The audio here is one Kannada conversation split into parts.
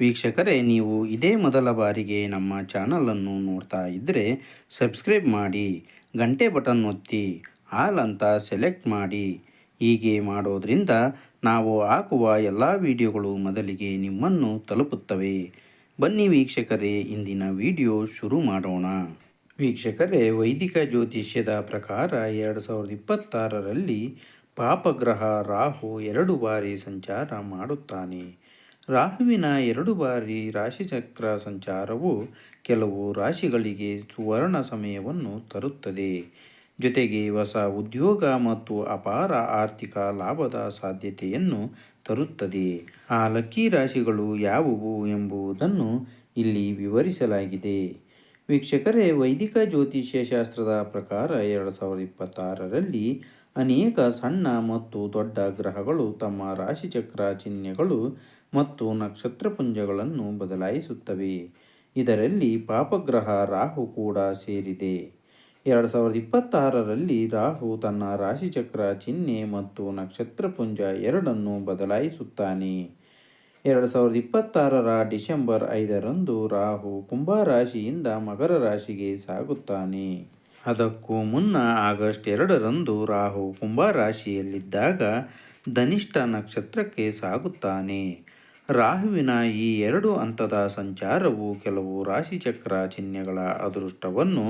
ವೀಕ್ಷಕರೇ, ನೀವು ಇದೇ ಮೊದಲ ಬಾರಿಗೆ ನಮ್ಮ ಚಾನಲನ್ನು ನೋಡ್ತಾ ಇದ್ದರೆ ಸಬ್ಸ್ಕ್ರೈಬ್ ಮಾಡಿ, ಗಂಟೆ ಬಟನ್ ಒತ್ತಿ, ಆಲ್ ಅಂತ ಸೆಲೆಕ್ಟ್ ಮಾಡಿ. ಹೀಗೆ ಮಾಡೋದ್ರಿಂದ ನಾವು ಹಾಕುವ ಎಲ್ಲ ವಿಡಿಯೋಗಳು ಮೊದಲಿಗೆ ನಿಮ್ಮನ್ನು ತಲುಪುತ್ತವೆ. ಬನ್ನಿ ವೀಕ್ಷಕರೇ, ಇಂದಿನ ವಿಡಿಯೋ ಶುರು ಮಾಡೋಣ. ವೀಕ್ಷಕರೇ, ವೈದಿಕ ಜ್ಯೋತಿಷ್ಯದ ಪ್ರಕಾರ ಎರಡು ಸಾವಿರದ ಇಪ್ಪತ್ತಾರರಲ್ಲಿ ಪಾಪಗ್ರಹ ರಾಹು ಎರಡು ಬಾರಿ ಸಂಚಾರ ಮಾಡುತ್ತಾನೆ. ರಾಹುವಿನ ಎರಡು ಬಾರಿ ರಾಶಿಚಕ್ರ ಸಂಚಾರವು ಕೆಲವು ರಾಶಿಗಳಿಗೆ ಸುವರ್ಣ ಸಮಯವನ್ನು ತರುತ್ತದೆ. ಜೊತೆಗೆ ಹೊಸ ಉದ್ಯೋಗ ಮತ್ತು ಅಪಾರ ಆರ್ಥಿಕ ಲಾಭದ ಸಾಧ್ಯತೆಯನ್ನು ತರುತ್ತದೆ. ಆ ಲಕ್ಕಿ ರಾಶಿಗಳು ಯಾವುವು ಎಂಬುದನ್ನು ಇಲ್ಲಿ ವಿವರಿಸಲಾಗಿದೆ. ವೀಕ್ಷಕರೇ, ವೈದಿಕ ಜ್ಯೋತಿಷ್ಯ ಶಾಸ್ತ್ರದ ಪ್ರಕಾರ ಎರಡು ಸಾವಿರದ ಇಪ್ಪತ್ತಾರರಲ್ಲಿ ಅನೇಕ ಸಣ್ಣ ಮತ್ತು ದೊಡ್ಡ ಗ್ರಹಗಳು ತಮ್ಮ ರಾಶಿಚಕ್ರ ಚಿಹ್ನೆಗಳು ಮತ್ತು ನಕ್ಷತ್ರಪುಂಜಗಳನ್ನು ಬದಲಾಯಿಸುತ್ತವೆ. ಇದರಲ್ಲಿ ಪಾಪಗ್ರಹ ರಾಹು ಕೂಡ ಸೇರಿದೆ. ಎರಡು ಸಾವಿರದ ಇಪ್ಪತ್ತಾರರಲ್ಲಿ ರಾಹು ತನ್ನ ರಾಶಿಚಕ್ರ ಚಿಹ್ನೆ ಮತ್ತು ನಕ್ಷತ್ರಪುಂಜ ಎರಡನ್ನು ಬದಲಾಯಿಸುತ್ತಾನೆ. ಎರಡು ಸಾವಿರದ ಇಪ್ಪತ್ತಾರರ ಡಿಸೆಂಬರ್ ಐದರಂದು ರಾಹು ಕುಂಭ ರಾಶಿಯಿಂದ ಮಕರ ರಾಶಿಗೆ ಸಾಗುತ್ತಾನೆ. ಅದಕ್ಕೂ ಮುನ್ನ ಆಗಸ್ಟ್ ಎರಡರಂದು ರಾಹು ಕುಂಭ ರಾಶಿಯಲ್ಲಿದ್ದಾಗ ಧನಿಷ್ಠ ನಕ್ಷತ್ರಕ್ಕೆ ಸಾಗುತ್ತಾನೆ. ರಾಹುವಿನ ಈ ಎರಡು ಹಂತದ ಸಂಚಾರವು ಕೆಲವು ರಾಶಿಚಕ್ರ ಚಿಹ್ನೆಗಳ ಅದೃಷ್ಟವನ್ನು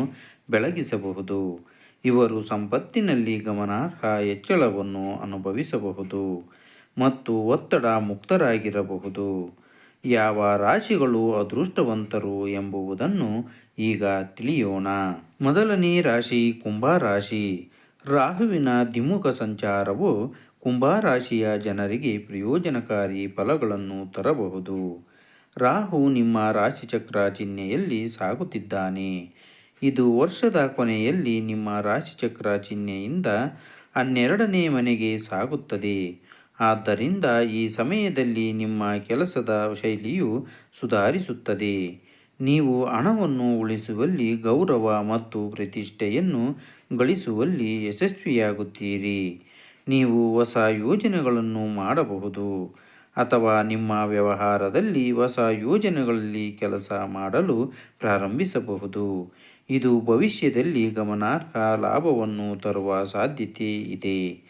ಬೆಳಗಿಸಬಹುದು. ಇವರು ಸಂಪತ್ತಿನಲ್ಲಿ ಗಮನಾರ್ಹ ಹೆಚ್ಚಳವನ್ನು ಅನುಭವಿಸಬಹುದು ಮತ್ತು ಒತ್ತಡ ಮುಕ್ತರಾಗಿರಬಹುದು. ಯಾವ ರಾಶಿಗಳು ಅದೃಷ್ಟವಂತರು ಎಂಬುದನ್ನು ಈಗ ತಿಳಿಯೋಣ. ಮೊದಲನೇ ರಾಶಿ ಕುಂಭ ರಾಶಿ. ರಾಹುವಿನ ದ್ವಿಮುಖ ಸಂಚಾರವು ಕುಂಭ ರಾಶಿಯ ಜನರಿಗೆ ಪ್ರಯೋಜನಕಾರಿ ಫಲಗಳನ್ನು ತರಬಹುದು. ರಾಹು ನಿಮ್ಮ ರಾಶಿಚಕ್ರ ಚಿಹ್ನೆಯಲ್ಲಿ ಸಾಗುತ್ತಿದ್ದಾನೆ. ಇದು ವರ್ಷದ ಕೊನೆಯಲ್ಲಿ ನಿಮ್ಮ ರಾಶಿಚಕ್ರ ಚಿಹ್ನೆಯಿಂದ ಹನ್ನೆರಡನೇ ಮನೆಗೆ ಸಾಗುತ್ತದೆ. ಆದ್ದರಿಂದ ಈ ಸಮಯದಲ್ಲಿ ನಿಮ್ಮ ಕೆಲಸದ ಶೈಲಿಯು ಸುಧಾರಿಸುತ್ತದೆ. ನೀವು ಹಣವನ್ನು ಉಳಿಸುವಲ್ಲಿ ಗೌರವ ಮತ್ತು ಪ್ರತಿಷ್ಠೆಯನ್ನು ಗಳಿಸುವಲ್ಲಿ ಯಶಸ್ವಿಯಾಗುತ್ತೀರಿ. ನೀವು ಹೊಸ ಯೋಜನೆಗಳನ್ನು ಮಾಡಬಹುದು. ಅಥವಾ ನಿಮ್ಮ ವ್ಯವಹಾರದಲ್ಲಿ ಹೊಸ ಯೋಜನೆಗಳಲ್ಲಿ ಕೆಲಸ ಮಾಡಲು ಪ್ರಾರಂಭಿಸಬಹುದು. ಇದು ಭವಿಷ್ಯದಲ್ಲಿ ಗಮನಾರ್ಹ ಲಾಭವನ್ನು ತರುವ ಸಾಧ್ಯತೆ ಇದೆ.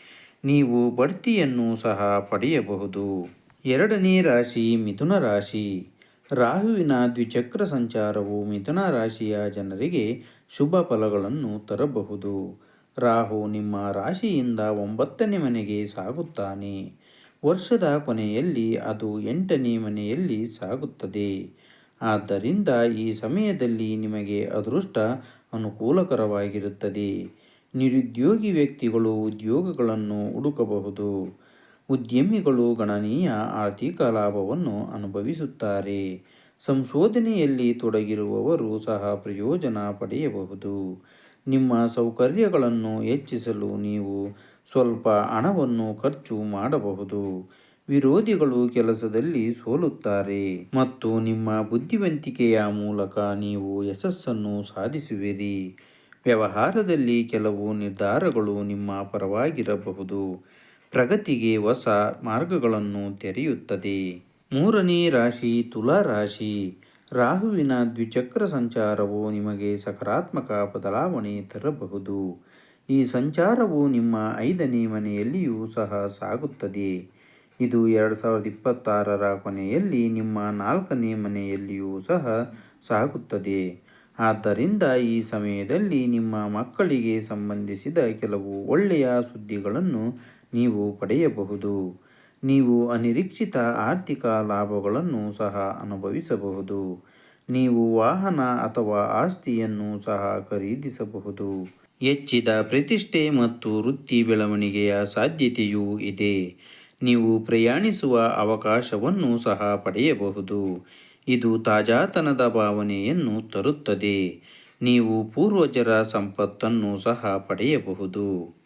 ನೀವು ಬಡ್ತಿಯನ್ನು ಸಹ ಪಡೆಯಬಹುದು. ಎರಡನೇ ರಾಶಿ ಮಿಥುನ ರಾಶಿ. ರಾಹುವಿನ ದ್ವಿಚಕ್ರ ಸಂಚಾರವು ಮಿಥುನ ರಾಶಿಯ ಜನರಿಗೆ ಶುಭ ಫಲಗಳನ್ನು ತರಬಹುದು. ರಾಹು ನಿಮ್ಮ ರಾಶಿಯಿಂದ ಒಂಬತ್ತನೇ ಮನೆಗೆ ಸಾಗುತ್ತಾನೆ. ವರ್ಷದ ಕೊನೆಯಲ್ಲಿ ಅದು ಎಂಟನೇ ಮನೆಯಲ್ಲಿ ಸಾಗುತ್ತದೆ. ಆದ್ದರಿಂದ ಈ ಸಮಯದಲ್ಲಿ ನಿಮಗೆ ಅದೃಷ್ಟ ಅನುಕೂಲಕರವಾಗಿರುತ್ತದೆ. ನಿರುದ್ಯೋಗಿ ವ್ಯಕ್ತಿಗಳು ಉದ್ಯೋಗಗಳನ್ನು ಹುಡುಕಬಹುದು. ಉದ್ಯಮಿಗಳು ಗಣನೀಯ ಆರ್ಥಿಕ ಲಾಭವನ್ನು ಅನುಭವಿಸುತ್ತಾರೆ. ಸಂಶೋಧನೆಯಲ್ಲಿ ತೊಡಗಿರುವವರು ಸಹ ಪ್ರಯೋಜನ ಪಡೆಯಬಹುದು. ನಿಮ್ಮ ಸೌಕರ್ಯಗಳನ್ನು ಹೆಚ್ಚಿಸಲು ನೀವು ಸ್ವಲ್ಪ ಹಣವನ್ನು ಖರ್ಚು ಮಾಡಬಹುದು. ವಿರೋಧಿಗಳು ಕೆಲಸದಲ್ಲಿ ಸೋಲುತ್ತಾರೆ ಮತ್ತು ನಿಮ್ಮ ಬುದ್ಧಿವಂತಿಕೆಯ ಮೂಲಕ ನೀವು ಯಶಸ್ಸನ್ನು ಸಾಧಿಸುವಿರಿ. ವ್ಯವಹಾರದಲ್ಲಿ ಕೆಲವು ನಿರ್ಧಾರಗಳು ನಿಮ್ಮ ಪರವಾಗಿರಬಹುದು. ಪ್ರಗತಿಗೆ ಹೊಸ ಮಾರ್ಗಗಳನ್ನು ತೆರೆಯುತ್ತದೆ. ಮೂರನೇ ರಾಶಿ ತುಲಾ ರಾಶಿ. ರಾಹುವಿನ ದ್ವಿಚಕ್ರ ಸಂಚಾರವು ನಿಮಗೆ ಸಕಾರಾತ್ಮಕ ಬದಲಾವಣೆ ತರಬಹುದು. ಈ ಸಂಚಾರವು ನಿಮ್ಮ ಐದನೇ ಮನೆಯಲ್ಲಿಯೂ ಸಹ ಸಾಗುತ್ತದೆ. ಇದು ಎರಡು ಸಾವಿರದ ಇಪ್ಪತ್ತಾರರ ಕೊನೆಯಲ್ಲಿ ನಿಮ್ಮ ನಾಲ್ಕನೇ ಮನೆಯಲ್ಲಿಯೂ ಸಹ ಸಾಗುತ್ತದೆ. ಆದ್ದರಿಂದ ಈ ಸಮಯದಲ್ಲಿ ನಿಮ್ಮ ಮಕ್ಕಳಿಗೆ ಸಂಬಂಧಿಸಿದ ಕೆಲವು ಒಳ್ಳೆಯ ಸುದ್ದಿಗಳನ್ನು ನೀವು ಪಡೆಯಬಹುದು. ನೀವು ಅನಿರೀಕ್ಷಿತ ಆರ್ಥಿಕ ಲಾಭಗಳನ್ನು ಸಹ ಅನುಭವಿಸಬಹುದು. ನೀವು ವಾಹನ ಅಥವಾ ಆಸ್ತಿಯನ್ನು ಸಹ ಖರೀದಿಸಬಹುದು. ಹೆಚ್ಚಿದ ಪ್ರತಿಷ್ಠೆ ಮತ್ತು ವೃತ್ತಿ ಬೆಳವಣಿಗೆಯ ಸಾಧ್ಯತೆಯೂ ಇದೆ. ನೀವು ಪ್ರಯಾಣಿಸುವ ಅವಕಾಶವನ್ನು ಸಹ ಪಡೆಯಬಹುದು. ಇದು ತಾಜಾತನದ ಭಾವನೆಯನ್ನು ತರುತ್ತದೆ. ನೀವು ಪೂರ್ವಜರ ಸಂಪತ್ತನ್ನು ಸಹ ಪಡೆಯಬಹುದು.